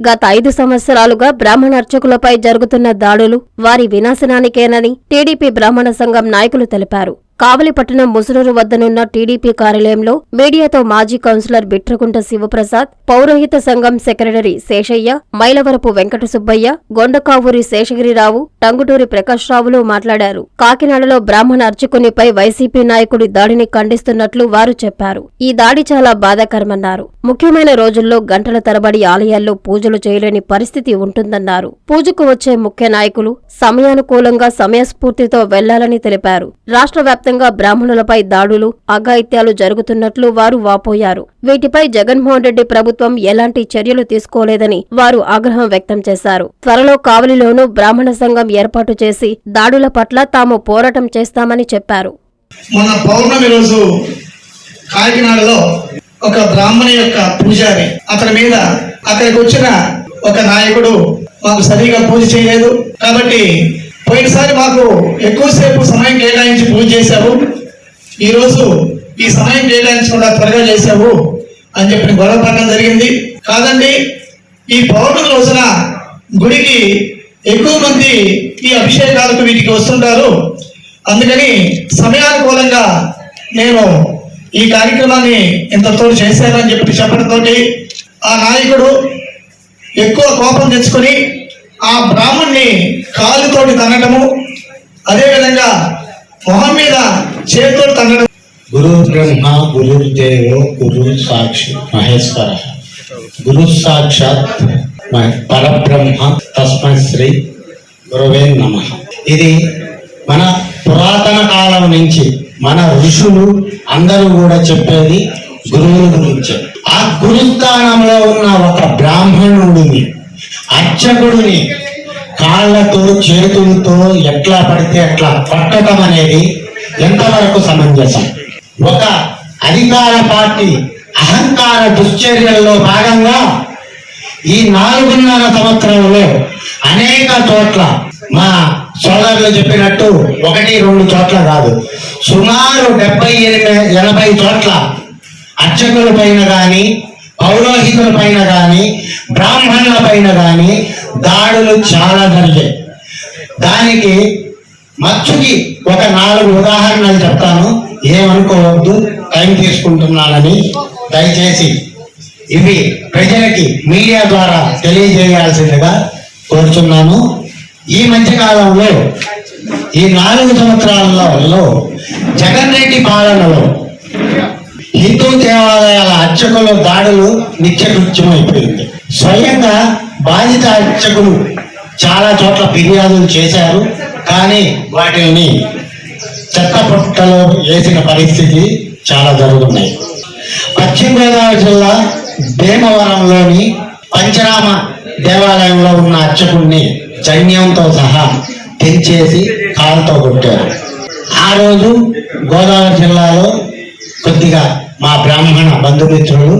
గత ఐదు సంవత్సరాలుగా బ్రాహ్మణ అర్చకులపై జరుగుతున్న దాడులు వారి వినాశనానికేనని టీడీపీ బ్రాహ్మణ సంఘం నాయకులు తెలిపారు. కావలిపట్టణం ముసునూరు వద్దనున్న టీడీపీ కార్యాలయంలో మీడియాతో మాజీ కౌన్సిలర్ బిట్రకుంట శివప్రసాద్ పౌరోహిత సంఘం సెక్రటరీ శేషయ్య మైలవరపు వెంకట సుబ్బయ్య గొండకావూరి శేషగిరిరావు టంగుటూరి ప్రకాశ్రావులు మాట్లాడారు. కాకినాడలో బ్రాహ్మణ అర్చకునిపై వైసీపీ నాయకుడి దాడిని ఖండిస్తున్నట్లు వారు చెప్పారు. ఈ దాడి చాలా బాధాకరమన్నారు. ముఖ్యమైన రోజుల్లో గంటల తరబడి ఆలయాల్లో పూజలు చేయలేని పరిస్థితి ఉంటుందన్నారు. పూజకు వచ్చే ముఖ్య నాయకులు సమయానుకూలంగా సమయస్ఫూర్తితో వెళ్ళాలని తెలిపారు. రాష్ట్ర వ్యాప్తంగా బ్రాహ్మణులపై దాడులు అఘాయిత్యాలు జరుగుతున్నట్లు వారు వాపోయారు. వీటిపై జగన్మోహన్ రెడ్డి ప్రభుత్వం ఎలాంటి చర్యలు తీసుకోలేదని వారు ఆగ్రహం వ్యక్తం చేశారు. త్వరలో కావలిలోనూ బ్రాహ్మణ సంఘం ఏర్పాటు చేసి దాడుల పట్ల తాము పోరాటం చేస్తామని చెప్పారు. మొన్న పౌర్ణమి రోజు కాకినాడలో ఒక బ్రాహ్మణ యొక్క పూజారి అతని మీద అక్కడికి వచ్చిన ఒక నాయకుడు మాకు సరిగా పూజ చేయలేదు. కాబట్టి పోయినసారి మాకు ఎక్కువసేపు సమయం కేటాయించి పూజ చేశావు. ఈరోజు ఈ సమయం కేటాయించకుండా త్వరగా చేశావు అని చెప్పి గొడవ పడడం జరిగింది. కాదండి ఈ పౌర్ణమి రోజున గుడికి ఎక్కువ మంది ఈ అభిషేకాలకు వీటికి వస్తుంటారు. అందుకని సమయానుకూలంగా నేను ఈ కార్యక్రమాన్ని ఇంతతో చేశానని చెప్పి చెప్పడంతో ఆ నాయకుడు ఎక్కువ కోపం తెచ్చుకొని ఆ బ్రాహ్మణ్ణి కాలుతోటి తన్నటము అదేవిధంగా మొహం మీద చేతితో తన్నడం గురు బ్రహ్మ గురుర్దేవో గురు సాక్షి మహేశ్వర. గురు సాక్షాత్ మ- పరబ్రహ్మ తస్మై శ్రీ గురువే నమ. ఇది మన పురాతన కాలం నుంచి మన ఋషులు అందరూ కూడా చెప్పేది గురువుల గురించి. ఆ గురుస్థానంలో ఉన్న ఒక బ్రాహ్మణుడిని అర్చకుడిని కాళ్ళతో చేతులతో ఎట్లా పడితే అట్లా పట్టడం అనేది ఎంతవరకు సమంజసం? ఒక అధికార పార్టీ అహంకార దుశ్చర్యల్లో భాగంగా ఈ నాలుగున్నర సంవత్సరంలో అనేక చోట్ల మా సోదరులు చెప్పినట్టు ఒకటి రెండు చోట్ల కాదు. సుమారు డెబ్బై ఎనిమిది ఎనభై చోట్ల అర్చకుల పైన కానీ పౌరోహితుల పైన కానీ బ్రాహ్మణుల పైన కానీ దాడులు చాలా జరిగాయి. దానికి మచ్చుకి ఒక నాలుగు ఉదాహరణలు చెప్తాను. ఏమనుకోవద్దు టైం తీసుకుంటున్నానని దయచేసి ఇవి ప్రజలకి మీడియా ద్వారా తెలియజేయాల్సిందిగా కోరుచున్నాను. ఈ మధ్య కాలంలో ఈ నాలుగు సంవత్సరాలలో జగన్ రెడ్డి పాలనలో హిందూ దేవాలయాల అర్చకుల దాడులు నిత్యకృత్యం అయిపోయింది. స్వయంగా బాధిత అర్చకులు చాలా చోట్ల ఫిర్యాదులు చేశారు కానీ వాటిని చెత్తపుట్టలో వేసిన పరిస్థితి చాలా జరుగుతున్నాయి. పశ్చిమ గోదావరి జిల్లా భీమవరంలోని పంచరామ దేవాలయంలో ఉన్న అర్చకుడిని జన్యంతో సహా తెంచేసి కాలుతో కొట్టారు. ఆ రోజు గోదావరి జిల్లాలో కొద్దిగా మా బ్రాహ్మణ బంధుమిత్రులు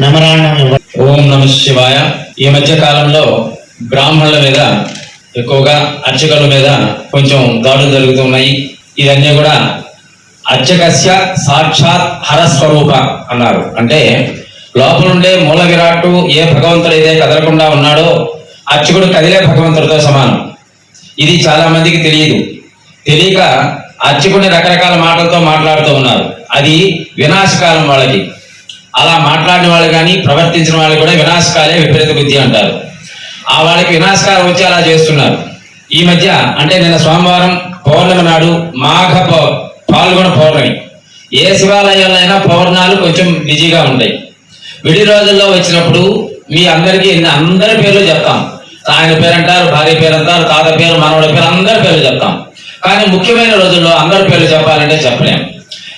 మెమరాండం ఓం నమ శివాయ. ఈ మధ్య కాలంలో బ్రాహ్మణుల మీద ఎక్కువగా అర్చకుల మీద కొంచెం దాడులు జరుగుతున్నాయి ఇవన్నీ కూడా అర్చకస్య సాక్షాత్ హరస్వరూప అన్నారు. అంటే లోపలుండే మూల విరాట్టు ఏ భగవంతుడైతే కదలకుండా ఉన్నాడో అర్చకుడు కదిలే భగవంతుడితో సమానం. ఇది చాలా మందికి తెలియదు. తెలియక అర్చకుడిని రకరకాల మాటలతో మాట్లాడుతూ ఉన్నారు. అది వినాశకాలం వాళ్ళకి. అలా మాట్లాడిన వాళ్ళు కానీ ప్రవర్తించిన వాళ్ళు కూడా వినాశకాలే విపరీత బుద్ధి అంటారు. ఆ వాళ్ళకి వినాశకాలం వచ్చి అలా చేస్తున్నారు. ఈ మధ్య అంటే నిన్న సోమవారం పౌర్ణమి నాడు మాఘ పౌ- పాల్గొన పౌర్ణమి. ఏ శివాలయాల్లో అయినా పౌర్ణాలు కొంచెం బిజీగా ఉంటాయి. విడి రోజుల్లో వచ్చినప్పుడు మీ అందరికీ అందరి పేర్లు చెప్తాం. ఆయన పేరు అంటారు భార్య పేరు అంటారు తాత పేరు మనవడి పేరు అందరి పేర్లు చెప్తాం. కానీ ముఖ్యమైన రోజుల్లో అందరి పేర్లు చెప్పాలంటే చెప్పలేం.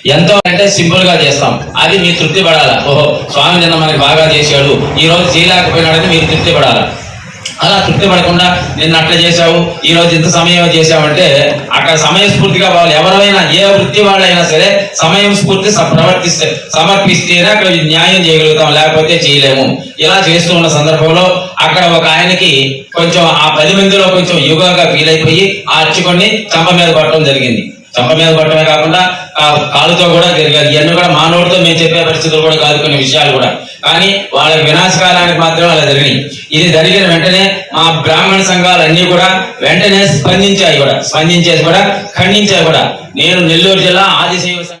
ఎంతో అంటే సింపుల్గా చేస్తాం. అది మీరు తృప్తి పడాలా? ఓహో స్వామి నిన్న మనకి బాగా చేశాడు. ఈ రోజు చేయలేకపోయినాడని మీరు తృప్తి పడాలా? అలా తృప్తి పడకుండా నిన్న అట్లా చేశావు ఈ రోజు ఇంత సమయం చేశావంటే అక్కడ సమయస్ఫూర్తిగా వాళ్ళు ఎవరైనా ఏ వృత్తి వాళ్ళైనా సరే సమయం స్ఫూర్తి ప్రవర్తిస్తే సమర్పిస్తేనే అక్కడ న్యాయం చేయగలుగుతాం లేకపోతే చేయలేము. ఇలా చేస్తూ ఉన్న సందర్భంలో అక్కడ ఒక ఆయనకి కొంచెం ఆ పది మందిలో కొంచెం యుగంగా ఫీల్ అయిపోయి ఆ అర్చుకొని చంప మీద పట్టడం జరిగింది. చంప మీద పట్టడమే కాకుండా కాలుతో కూడా తిరగాలి ఇవన్నీ కూడా మానవుడితో మేము చెప్పే పరిస్థితులు కూడా కాదు కొన్ని విషయాలు కూడా. కానీ వాళ్ళ వినాశకాలానికి మాత్రం అలా జరిగినాయి. ఇది జరిగిన వెంటనే మా బ్రాహ్మణ సంఘాలు అన్ని కూడా వెంటనే స్పందించాయి కూడా. స్పందించేసి కూడా ఖండించాయి కూడా. నేను నెల్లూరు జిల్లా ఆదిశైవ సంఘం